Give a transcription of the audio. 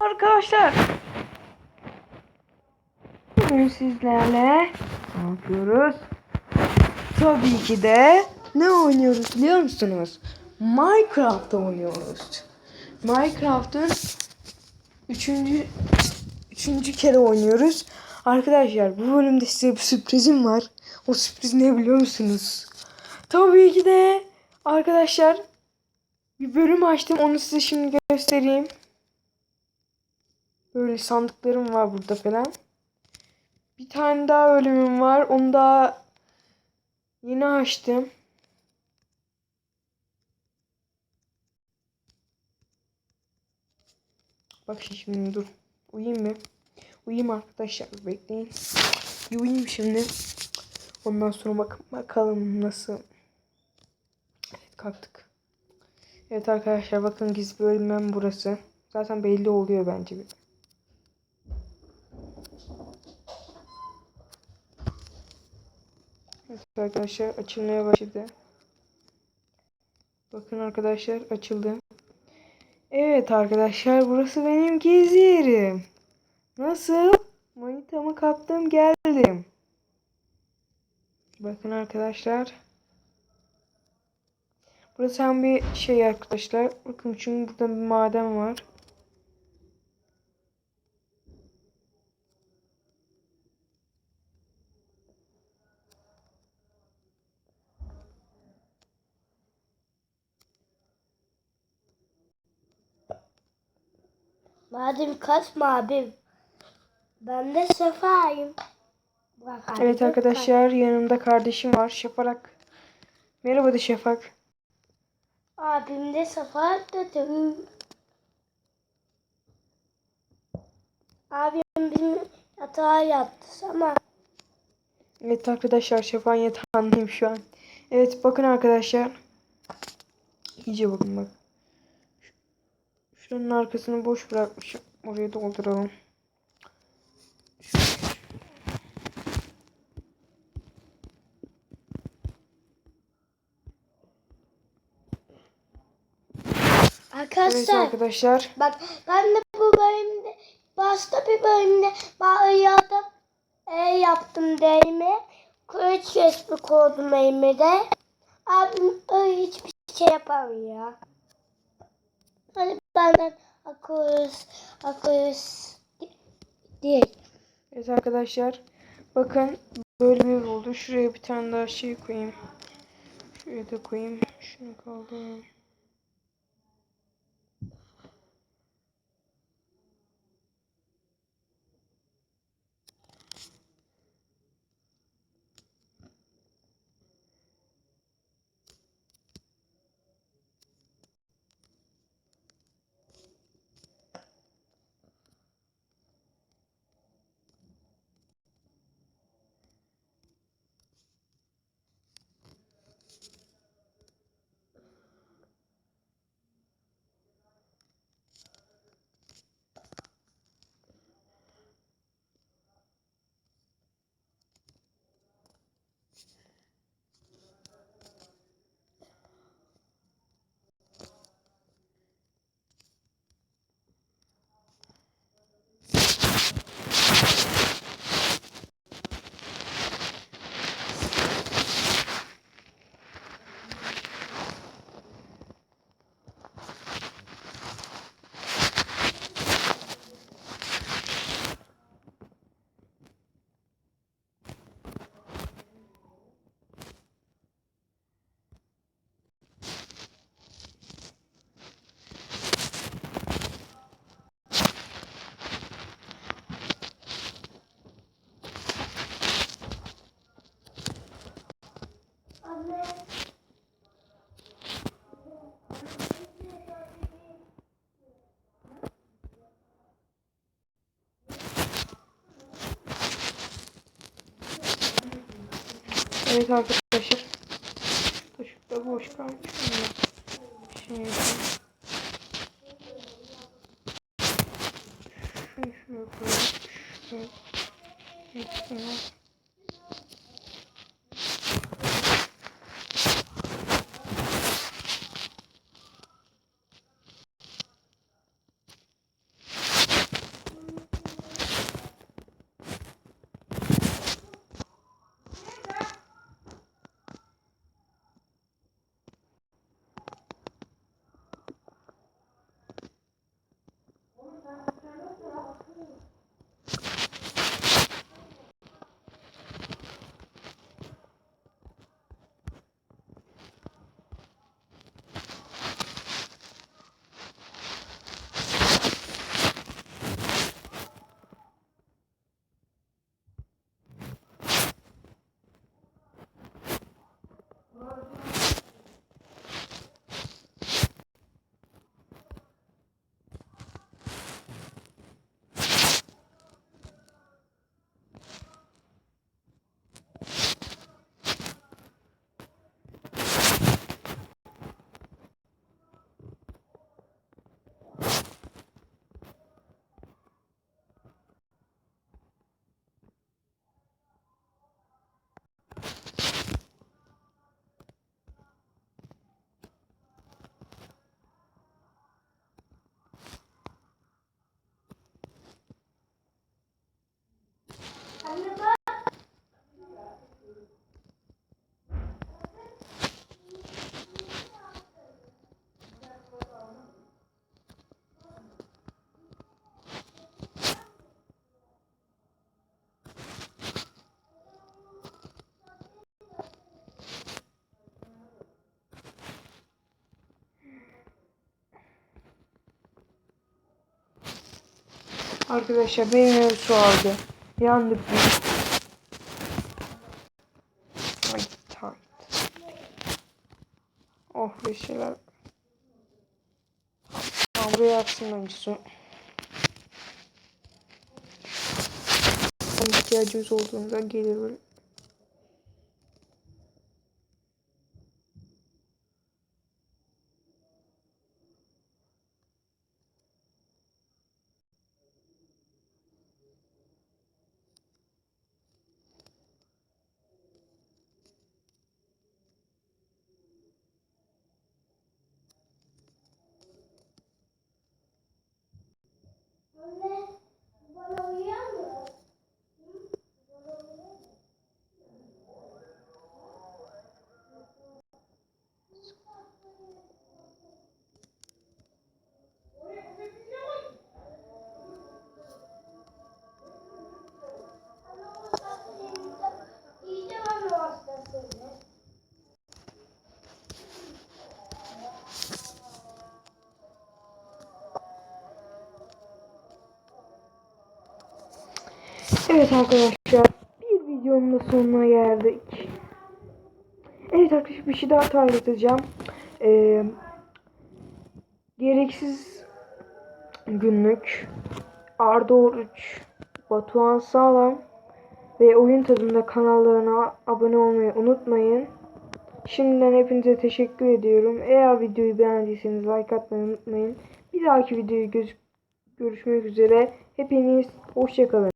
Arkadaşlar. Bugün sizlerle ne yapıyoruz? Tabii ki de ne oynuyoruz biliyor musunuz? Minecraft oynuyoruz. Minecraft'ın üçüncü, üçüncü kere oynuyoruz. Arkadaşlar bu bölümde size bir sürprizim var. O sürpriz ne biliyor musunuz? Tabii ki de arkadaşlar bir bölüm açtım. Onu size şimdi göstereyim. Böyle sandıklarım var burada falan. Bir tane daha bölümüm var. Onu da yeni açtım. Bak şimdi dur. Uyuyayım mı? Uyuyayım arkadaşlar. Bekleyin. Bir uyuyayım şimdi. Ondan sonra bak bakalım nasıl. Evet kalktık. Evet arkadaşlar bakın gizli bölümüm burası. Zaten belli oluyor bence. Evet arkadaşlar açılmaya başladı. Bakın arkadaşlar açıldı. Evet arkadaşlar burası benim gezi yerim. Nasıl? Manitamı kaptım geldim. Bakın arkadaşlar. Burası hem bir şey arkadaşlar. Bakın çünkü burada bir maden var. Madem kaçma abim. Ben de. Bak abi, Evet bak. arkadaşlar yanımda kardeşim var Şafak. Merhaba de Şafak. Abim de sefa dedim. Abim bizim yatağa yattı ama Evet arkadaşlar Şafak'ın yatağındayım şu an. Evet bakın arkadaşlar. İyice bakın bak. Şuranın arkasını boş bırakmışım. Oraya dolduralım. Evet arkadaşlar arkadaşlar. bak ben de bu bölümde başta bir bölümde bağırıyordum. E yaptım değil mi? Kılıç resmi koydum elime de. Abim öyle hiçbir şey yapamıyor. Hani benden akılsız, akılsız değil. Evet arkadaşlar. Bakın böyle bir oldu. Şuraya bir tane daha şey koyayım. Şuraya da koyayım. Şunu kaldırayım. Evet arkadaşlar. Taşık da boş kalmış. Şey yapayım. Şunu şuraya koyayım. Şuraya. Hepsini. Arkadaşlar benim ev su aldı. Yandık biz. Ay tight. Oh bir şeyler. Tamam buraya atsın bence su. İhtiyacımız olduğunda gelir böyle. Amen. Evet arkadaşlar bir videonun da sonuna geldik. Evet arkadaşlar bir şey daha tanıtacağım. Ee, gereksiz günlük Arda Oruç, Batuhan Sağlam ve Oyun Tadında kanallarına abone olmayı unutmayın. Şimdiden hepinize teşekkür ediyorum. Eğer videoyu beğendiyseniz like atmayı unutmayın. Bir dahaki videoyu görüşmek üzere. Hepiniz hoşçakalın.